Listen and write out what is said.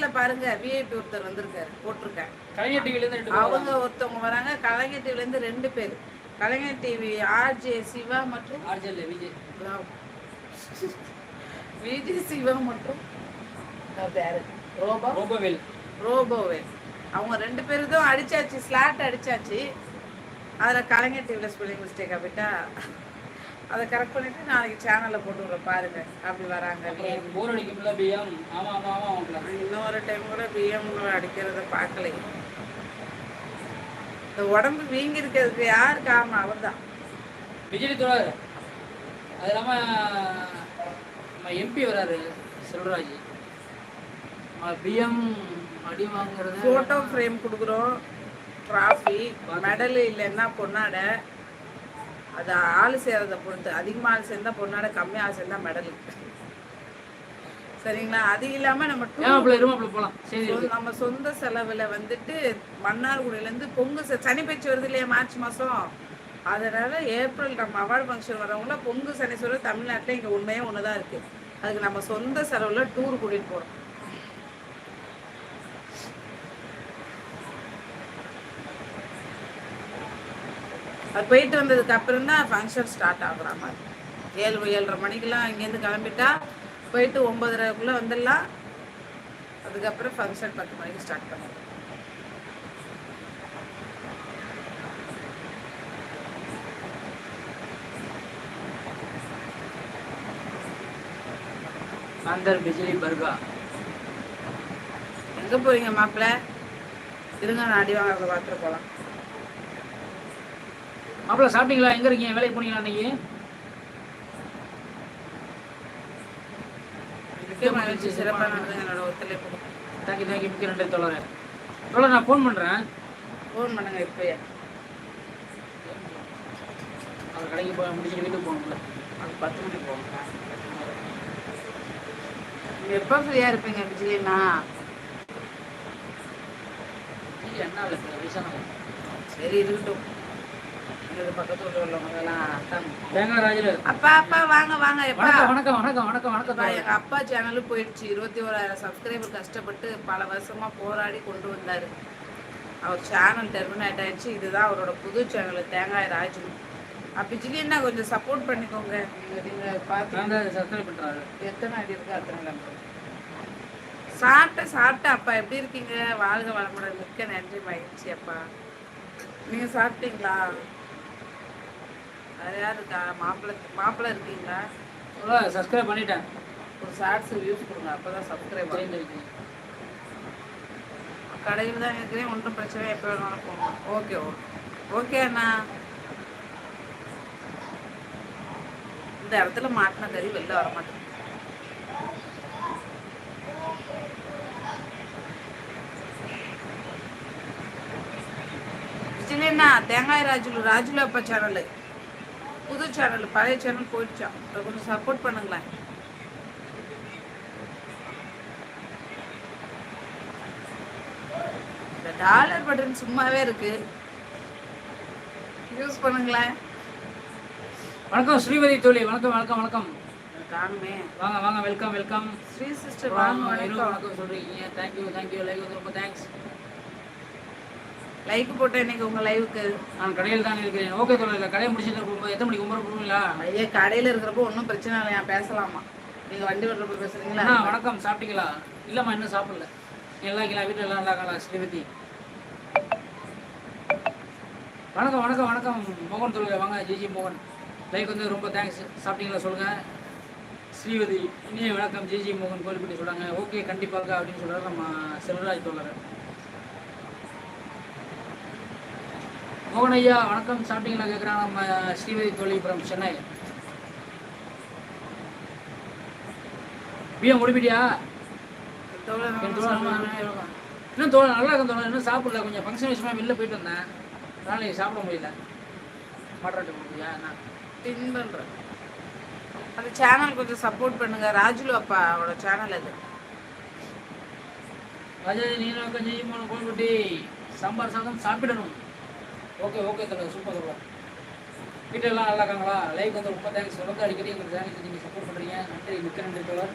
லாஸ்ட்ல பாருங்க விஐபி ஒருத்தர் வந்திருக்காரு பேர் அவங்க ஒருத்தவங்க வராங்க கலைஞர் டிவில இருந்து ரெண்டு பேர். கலைஞர் டிவி ஆர்ஜே சிவா மற்றும் விஜய் விஜி சிவா மற்றும் ரோபோவேல். ரோபோவே அவங்க ரெண்டு பேரும் தான் அடிச்சாச்சு ஸ்லாட் அடிச்சாச்சு. அதில் கலைஞர் டிவியில் ஸ்பெல்லிங் மிஸ்டேக் போயிட்டா. அதை கரெக்ட் பண்ணிட்டு நாளைக்கு சேனலில் போட்டு விட்றேன் பாருங்க. அப்படி வராங்க. போர் அடிக்கும்ல பிஎம் ஆமா ஆமா ஆமா இன்னொரு டைம் கூட பிஎம் அடிக்கிறத பார்க்கல. இந்த உடம்பு வீங்கி இருக்கிறதுக்கு யார் காரணம்? அவர் தான் விஜய் தோழர் அது இல்லாம நம்ம எம்பி வராரு செல்வராஜ். பிஎம் அடி வாங்குறது ஃபோட்டோ ஃப்ரேம் கொடுக்குறோம். ட்ராஃபி மெடல் இல்லைன்னா பொன்னாடை. அது ஆள் சேர்றதை பொறுத்து. அதிகமாக ஆள் சேர்ந்தா பொன்னாடை கம்மி ஆள் சேர்ந்தா மெடல். சரிங்களா? அது இல்லாமல் நம்ம நம்ம சொந்த செலவில் வந்துட்டு மன்னார்குடியிலேருந்து பொங்கு சனி பயிற்சி வருது இல்லையா மார்ச் மாதம் அதனால ஏப்ரல் நம்ம அவார்டு ஃபங்க்ஷன் வரவங்கள பொங்கு சனீஸ்வரர் தமிழ்நாட்டில் இங்கே உண்மையே ஒன்று தான் இருக்குது அதுக்கு நம்ம சொந்த செலவில் டூர் கூட்டிகிட்டு போகிறோம் அது போயிட்டு வந்ததுக்கு அப்புறம் தான் ஃபங்க்ஷன் ஸ்டார்ட் ஆகுற மாதிரி. ஏழு ஏழரை மணிக்கெல்லாம் இங்கேருந்து கிளம்பிட்டா போயிட்டு ஒம்பதரைக்குள்ளே வந்துடலாம். அதுக்கப்புறம் ஃபங்க்ஷன் பத்து மணிக்கு ஸ்டார்ட் பண்ணுவோம் அந்தர் பிஜிலி பர்கா. எங்கே போறீங்க மாப்பிள்ளை இருங்க நான் அடி வாங்க பார்த்துட்டு போகலாம் மாப்பிள்ள சாப்பிட்டீங்களா? எங்க இருக்கீங்க? வேலைக்கு போனீங்களா அன்னைக்கு தேங்க்யூ தேங்க்யூ மிக்க நன்றி தோழர். தோழர் நான் ஃபோன் பண்றேன். ஃபோன் பண்ணுங்க இப்போயே. அவர் கடைக்கு போய் முடிச்சுட்டு வீட்டுக்கு போகணும்ல. அது பத்து மணிக்கு போகணும். எப்போ ஃப்ரீயாக இருப்பீங்க விஜயண்ணா என்ன இல்லை சரி இருக்கட்டும் எங்களுக்கு பக்கத்து வீட்டில் உள்ளவங்கலாம் அதான் தேங்காய் ராஜர் அப்பா அப்பா வாங்க வாங்க வணக்கம் வணக்கம் வணக்கம் வணக்கம் எங்க அப்பா சேனலும் போயிடுச்சு. இருபத்தி ஓராயிரம் சப்ஸ்கிரைபர் கஷ்டப்பட்டு பல வருஷமா போராடி கொண்டு வந்தாரு. அவர் சேனல் டெர்மினேட் ஆயிடுச்சு. இதுதான் அவரோட புது சேனல் தேங்காய் ராஜு. அப்படி என்ன கொஞ்சம் சப்போர்ட் பண்ணிக்கோங்க. நீங்க நீங்க பார்த்து எத்தனை அடி இருக்கு அத்தனை சாப்பிட்ட சாப்பிட்ட அப்பா எப்படி இருக்கீங்க? வாழ்க வளமுடன். மிக்க நன்றி மகிழ்ச்சி அப்பா. நீங்க சாப்பிட்டீங்களா? வேற யார் இருக்கா? மாப்பிள்ளை மாப்பிள்ளை இருக்கீங்களா? சப்ஸ்கிரைப் பண்ணிட்டேன். ஒரு ஷார்ட்ஸ் வியூஸ் கொடுங்க. அப்பதான் சப்ஸ்கிரைப் ஆகும். தெரிஞ்சிருக்கு. கடையில் தான் இருக்கிறேன் ஒன்றும் பிரச்சனை எப்போ வேணாலும் போகணும் ஓகே ஓகே. ஓகே அண்ணா. இந்த இடத்துல மாட்டின கறி வெளில வர மாட்டேங்குது. விஜயண்ணா தேங்காய் ராஜுலு ராஜுலு அப்பா சேனலு புது சேனல் பழைய சேனல் போயிடுச்சா? அதை கொஞ்சம் சப்போர்ட் பண்ணுங்களேன். இந்த டாலர் பட்டன் சும்மாவே இருக்கு. யூஸ் பண்ணுங்களேன். வணக்கம் ஸ்ரீவதி தோழி. வணக்கம் வணக்கம் வணக்கம். காணுமே. வாங்க வாங்க வெல்கம் வெல்கம் ஸ்ரீ சிஸ்டர் வாங்க வணக்கம். வணக்கம் சொல்றீங்க. தேங்க்யூ தேங்க்யூ லைவ் வந்து ரொம்ப தேங்க்ஸ் லைக் போட்டேன் இன்னைக்கு உங்க லைவுக்கு நான் கடையில் தான் இருக்கிறேன். ஓகே தோழர் கடையை முடிச்சுட்டு போகும்போது எத்தனை மணிக்கு ஒன்பது போடுவீங்களா ஐயா கடையில இருக்கிறப்போ ஒன்றும் பிரச்சனை இல்லையா? பேசலாமா? நீங்க வண்டி ஓட்டுறப்ப பேசுறீங்களா? வணக்கம். சாப்பிட்டீங்களா? இல்லைம்மா இன்னும் சாப்பிடல. எல்லாம் இருக்கீங்களா வீட்டில் எல்லாம் இருக்காங்களா ஸ்ரீவதி? வணக்கம் வணக்கம் வணக்கம். மோகன் தோழர் வாங்க. ஜிஜி மோகன். லைக் வந்து ரொம்ப தேங்க்ஸ் சாப்பிட்டீங்களா சொல்லுங்க. ஸ்ரீவதி இனிய வணக்கம். ஜிஜி மோகன் கோயில்பட்டி சொல்றாங்க. ஓகே கண்டிப்பாக அப்படின்னு சொல்றாரு நம்ம செல்வராஜ் தோழர். மோகன் ஐயா வணக்கம். சாப்பிட்டீங்களா? கேட்குறாங்க நம்ம ஸ்ரீவதி தோழி from சென்னை. பிஎம் முடிப்பிட்டியா. இன்னும் தோழர் நல்லா இருக்கும் தோழர். இன்னும் சாப்பிடல. கொஞ்சம் ஃபங்க்ஷன் விஷயமா வெளில போயிட்டு வந்தேன். அதனால நீ சாப்பிட முடியல. மாட்டாட்டு முடியா நான் பின் பண்றேன் அந்த சேனல் கொஞ்சம் சப்போர்ட் பண்ணுங்க. ராஜுலு அப்பா அவரோட சேனல் அது. ராஜா நீ நோக்கம் ஜெயிமான கோல்குட்டி. சாம்பார் சாதம் சாப்பிடணும். ஓகே ஓகே தோழர் சூப்பர் தோழர் வீட்டில் நல்லா இருக்காங்களா? லைக் வந்து ரொம்ப தேங்க்ஸ் தொடர்ந்து அடிக்கடி எங்களுக்கு சேனலுக்கு நீங்கள் சப்போர்ட் பண்ணுறீங்க நன்றி மிக்க நன்றி தலைவர்